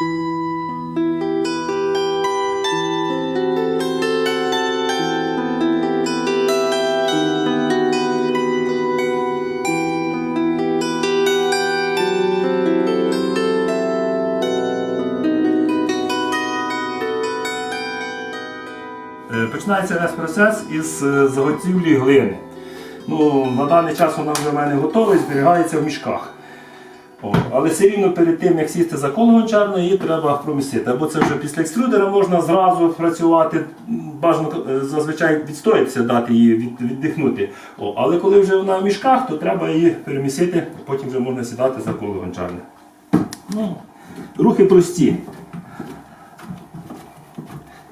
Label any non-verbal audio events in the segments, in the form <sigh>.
Е, Починається весь процес із е, заготівлі глини. Ну, на даний час вона вже в мене готова і зберігається в мішках. Але все рівно перед тим, як сісти за коло гончарне, її треба промісити. Або це вже після екструдера можна зразу працювати, бажано е, зазвичай відстоятися, дати її від, віддихнути. О, але коли вже вона в мішках, то треба її перемісити, потім вже можна сідати за коло гончарне. Ну, рухи прості.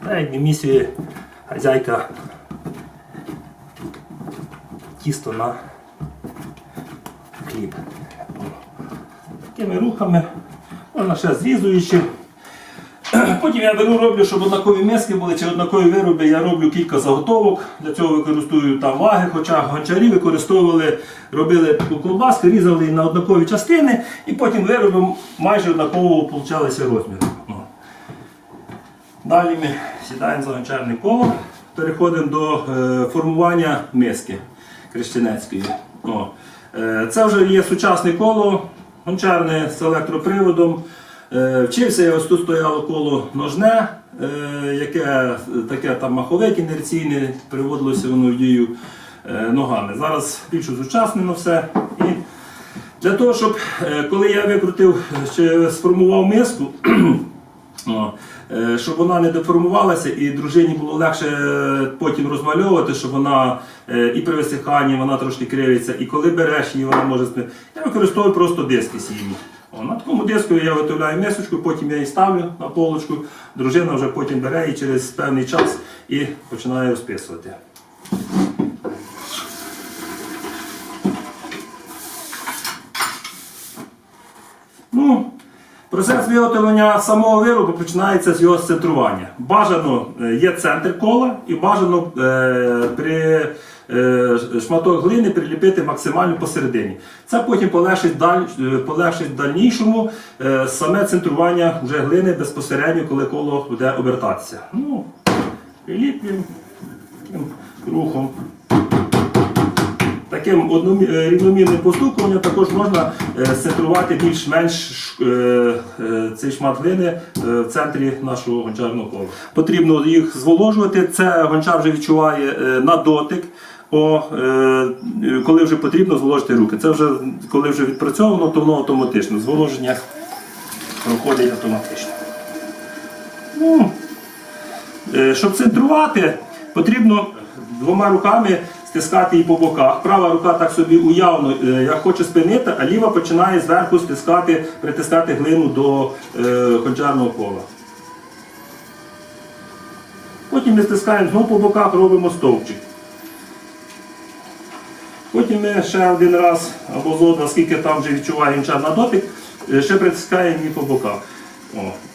Так, як місіє хазяйка тісто на хліб. Такими рухами, можна ще зрізуючи. <clears throat> Потім я беру, роблю, щоб однакові миски були чи однакові вироби, я роблю кілька заготовок. Для цього використовую там ваги, хоча гончарі використовували, робили таку колбаску, різали на однакові частини і потім вироби майже однаково получалися розміри. Далі ми сідаємо за гончарне коло, переходимо до е, формування миски крещенецької. Е, це вже є сучасне коло гончарне з електроприводом. Е, вчився я ось тут стояло коло ножне, е, яке таке там маховик інерційне, приводилося воно в дію е, ногами. Зараз більш сучаснено все. І для того, щоб коли я викрутив чи сформував миску, <clears throat> щоб вона не деформувалася і дружині було легше е, потім розмальовувати, щоб вона е, і при висиханні вона трошки кривиться, і коли береш її, вона може спити, Я використовую просто диски сіні. На такому диску я виготовляю мисочку, потім я її ставлю на полочку, дружина вже потім бере і через певний час і починає розписувати. Ну, Процес виготовлення самого виробу починається з його центрування. Бажано е, є центр кола і бажано е, при е, шматок глини приліпити максимально посередині. Це потім полегшить, даль, е, полегшить дальнішому е, саме центрування вже глини безпосередньо, коли коло буде обертатися. Ну, приліплюємо рухом. Таким е, рівномірним постукуванням також можна е, більш-менш ш- е, цей шмат глини в центрі нашого гончарного кола. Потрібно їх зволожувати. Це гончар вже відчуває на дотик. О, коли вже потрібно зволожити руки. Це вже коли вже відпрацьовано, то воно автоматично. Зволоження проходить автоматично. Ну, Щоб центрувати, потрібно двома руками стискати її по боках. Права рука так собі уявно, е, як хоче спинити, а ліва починає зверху стискати, притискати глину до е, гончарного кола. Потім ми стискаємо знову по боках, робимо стовпчик. Потім ми ще один раз або зо, наскільки там вже відчуває гончар на дотик, е, ще притискаємо її по боках. О.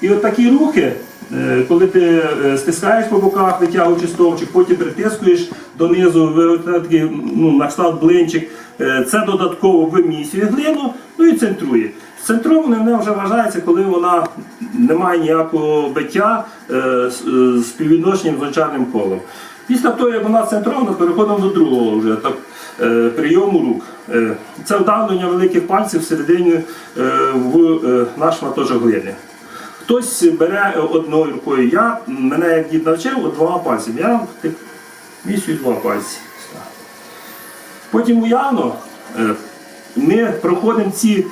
І от такі рухи, е, коли ти е, стискаєш по боках, витягуючи стовпчик, потім притискуєш донизу, такий ну, на кшталт блинчик, е, це додатково вимісює глину, ну і центрує. Центроване вона вже вважається, коли вона не має ніякого биття з співвідношенням з гончарним колом. Після того, як вона центрована, переходимо до другого вже так, прийому рук. Це вдавлення великих пальців всередині в наш шматочок глини. Хтось бере одною рукою. Я, мене як дід навчив, от двома пальцями. Я так два пальці. Потім уявно е, ми проходимо ці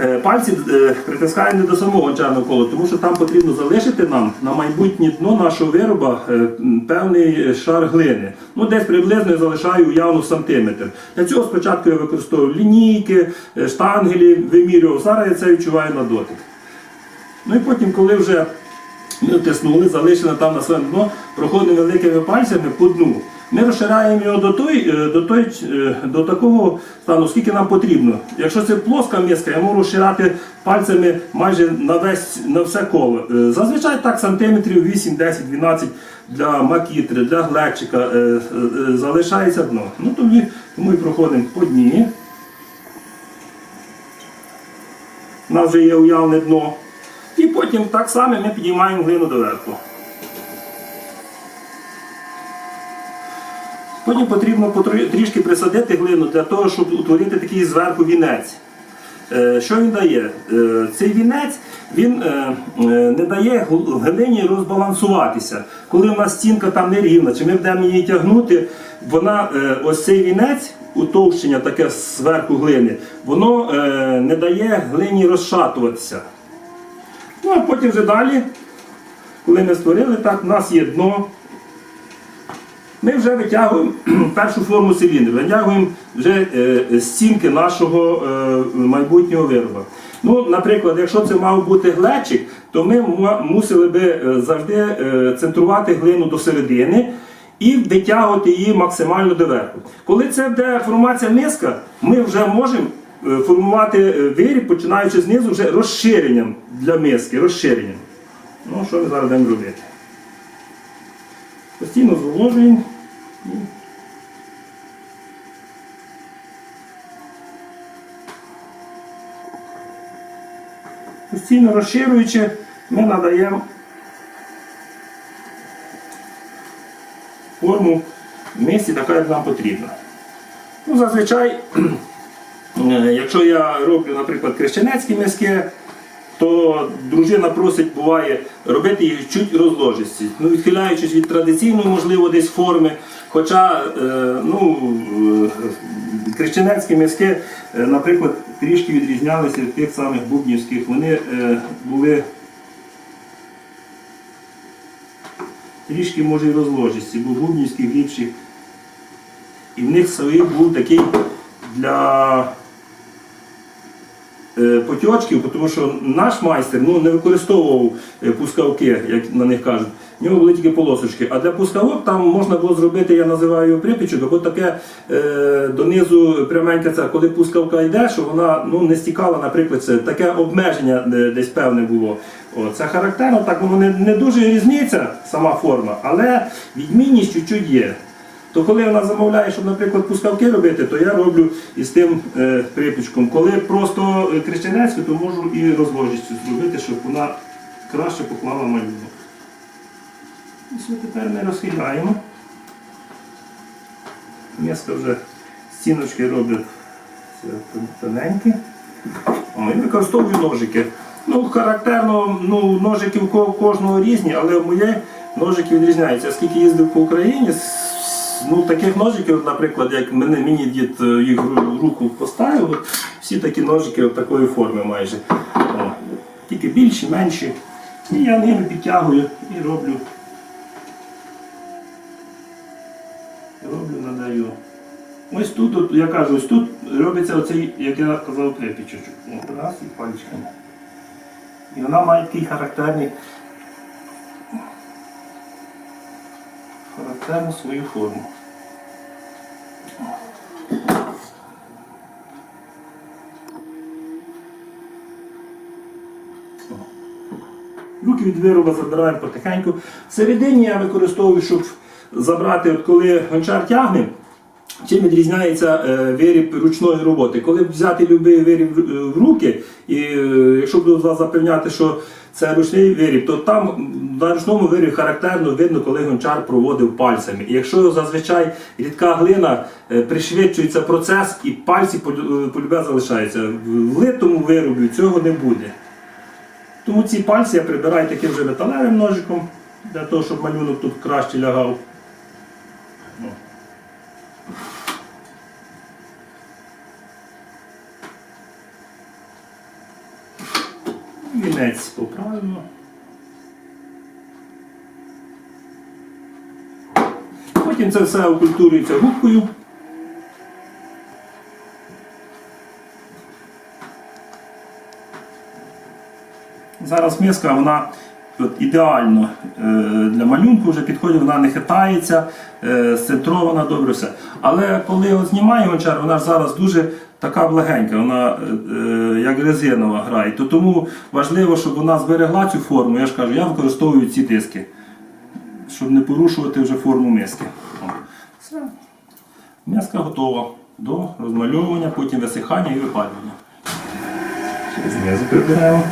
е, пальці, е, притискаємо не до самого гончарного кола, тому що там потрібно залишити нам на майбутнє дно нашого вироба е, певний шар глини. Ну, десь приблизно я залишаю уявно сантиметр. Для цього спочатку я використовую лінійки, е, штангелі, вимірював. Зараз я це відчуваю на дотик. Ну і потім, коли вже ми втиснули, залишили там на своєму дно, проходимо великими пальцями по дну. Ми розширяємо його до той, е, до, той, е, до такого стану, скільки нам потрібно. Якщо це плоска миска, я можу розширяти пальцями майже на весь на все коло. Е, Зазвичай так сантиметрів 8, 10, 12 для макітри, для глечика залишається дно. Ну тому, і проходимо по дні. у нас вже є уявне дно. Потім так само ми підіймаємо глину доверху. Потім потрібно трішки присадити глину для того, щоб утворити такий зверху вінець. Е, Що він дає? Е, Цей вінець він е, не дає глині розбалансуватися. Коли у нас стінка там не рівна, чи ми будемо її тягнути, вона ось цей вінець, утовщення таке зверху глини, воно не дає глині розшатуватися. Ну а потім вже далі, коли ми створили так, у нас є дно. Ми вже витягуємо <clears throat> першу форму циліндру, витягуємо вже е, стінки нашого е, майбутнього вироба. Ну, наприклад, якщо це мав бути глечик, то ми мусили би е, завжди е, центрувати глину до середини і витягувати її максимально доверху. Коли це буде формація миска, ми вже можемо е, формувати е, виріб, починаючи знизу, вже розширенням для миски, розширенням. Ну, що ми зараз будемо робити? Постійно зволожуємо. Постійно розширюючи, ми надаємо форму місці, така, як нам потрібно. Ну, зазвичай, е, <clears throat> якщо я роблю, наприклад, крещенецькі миски, то дружина просить, буває, робити їх чуть розложисті. Ну, відхиляючись від традиційної, можливо, десь форми. Хоча е, ну, е, крещенецькі миски, е, наприклад, трішки відрізнялися від тих самих бубнівських. Вони е, були трішки, може, і розложисті, бо бубнівські глибші. І в них свій був такий для е, потьочків, тому що наш майстер ну, не використовував е, пускавки, як на них кажуть. В нього були тільки полосочки. А для пускавок там можна було зробити, я називаю його припічок, або таке е, донизу пряменьке це, коли пускавка йде, що вона ну, не стікала, наприклад, це таке обмеження е, десь певне було. О, це характерно, так воно не, не дуже різниця сама форма, але відмінність чуть-чуть є. То коли вона замовляє, щоб, наприклад, пускавки робити, то я роблю із тим е, припічком. Коли просто е, крещенецьку, то можу і розложістю зробити, щоб вона краще поклала малюнок. І все тепер ми розхиляємо. Місто вже стіночки роблять тоненькі. О, використовую ножики. Ну, характерно, ну, ножики в ко- кожного різні, але в моє ножики відрізняються. Скільки їздив по Україні, ну, таких ножиків, наприклад, як мене, мені дід е, їх руку поставив, всі такі ножики от такої форми майже. О, тільки більші, менші. І я ними підтягую і роблю. Роблю, надаю. Ось тут, от, я кажу, ось тут робиться оцей, як я казав, припічочок. От Раз і пальчиками. І вона має такий характерний характерну свою форму. Руки від вироба забираємо потихеньку. Всередині я використовую, щоб забрати, от коли гончар тягне, чим відрізняється е, виріб ручної роботи. Коли взяти будь-який виріб в- в руки, і е, якщо буду вас запевняти, що це ручний виріб, то там на ручному вирібі характерно видно, коли гончар проводив пальцями. І якщо зазвичай рідка глина, е, пришвидшується процес і пальці е, полюбе залишаються. В литому виробі цього не буде. Тому ці пальці я прибираю таким вже металевим ножиком, для того, щоб малюнок тут краще лягав. О. Поправимо. Потім це все окультурюється губкою. Зараз миска вона от, ідеально е, для малюнку вже підходить, вона не хитається, е, сцентрована, добре все. Але коли от знімає гончар, вона ж зараз дуже така благенька, вона е, е, як резинова грає. То тому важливо, щоб вона зберегла цю форму. Я ж кажу, я використовую ці диски, щоб не порушувати вже форму миски. Все. Миска готова до розмальовування, потім висихання і випалювання. Знизу прибираємо.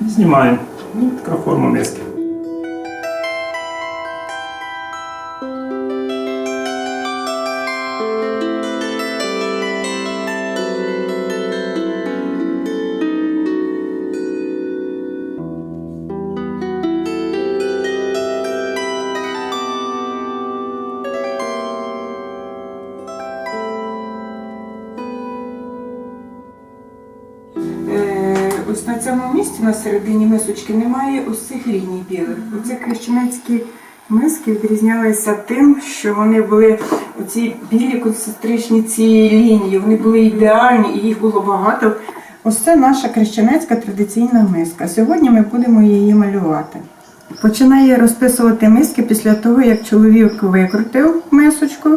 Знімаємо. Ну, така форма миски. Ось на цьому місці на середині мисочки немає ось цих ліній білих. Оці крещенецькі миски відрізнялися тим, що вони були оці білі концентричні ці лінії, вони були ідеальні і їх було багато. Ось це наша крещенецька традиційна миска. Сьогодні ми будемо її малювати. Починає розписувати миски після того, як чоловік викрутив мисочку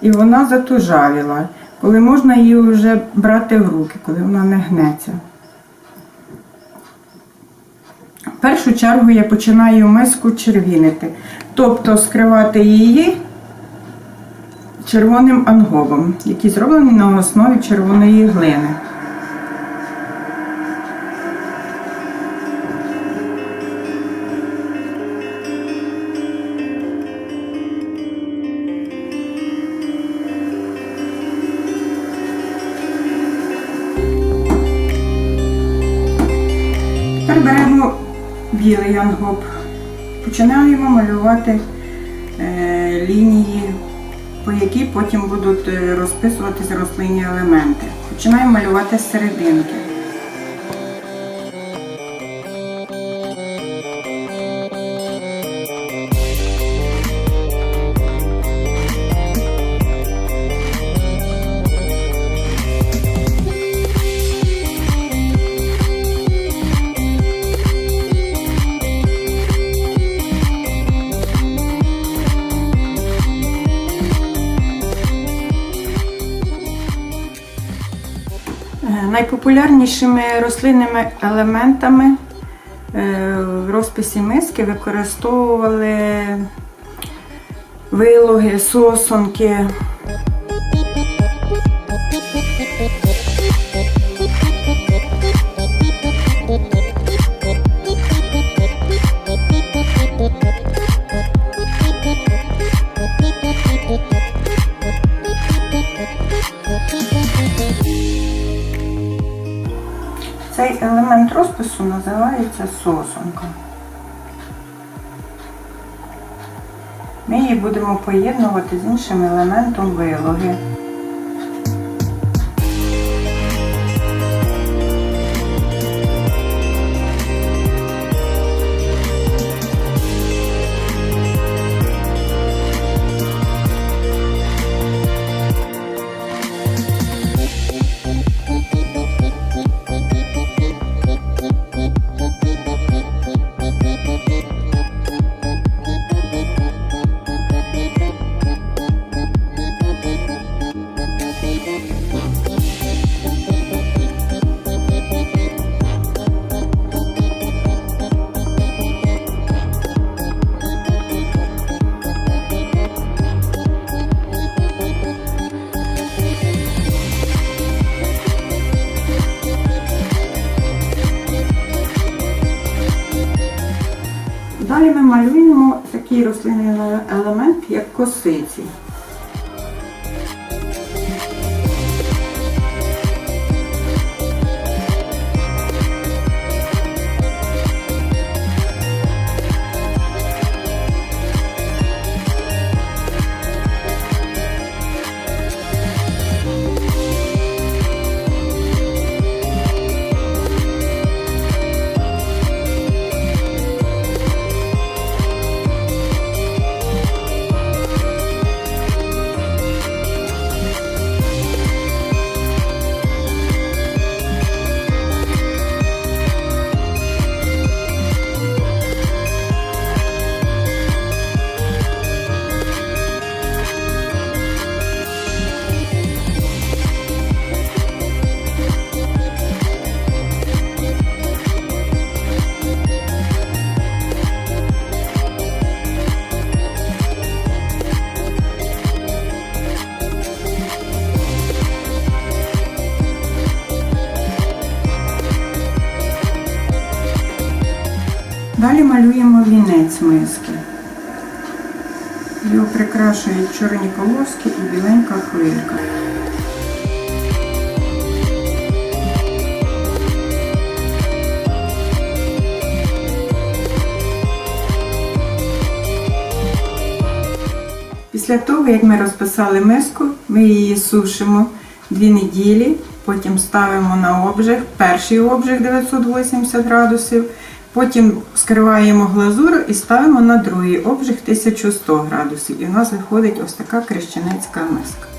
і вона затужавіла. Коли можна її вже брати в руки, коли вона не гнеться. В першу чергу я починаю миску червінити, тобто скривати її червоним ангобом, який зроблений на основі червоної глини. Тепер беремо білий ангоп. Починаємо малювати е, лінії, по якій потім будуть е, розписуватись рослинні елементи. Починаємо малювати серединки. Найпопулярнішими рослинними елементами е, в розписі миски використовували вилоги, сосонки. Називається сосонка. Ми її будемо поєднувати з іншим елементом вилоги. Як косиці. малюємо вінець миски. Його прикрашують чорні полоски і біленька хвилька. Після того, як ми розписали миску, ми її сушимо дві неділі, потім ставимо на обжиг, перший обжиг 980 градусів, потім скриваємо глазур і ставимо на другий обжиг 1100 градусів. І в нас виходить ось така крещенецька миска.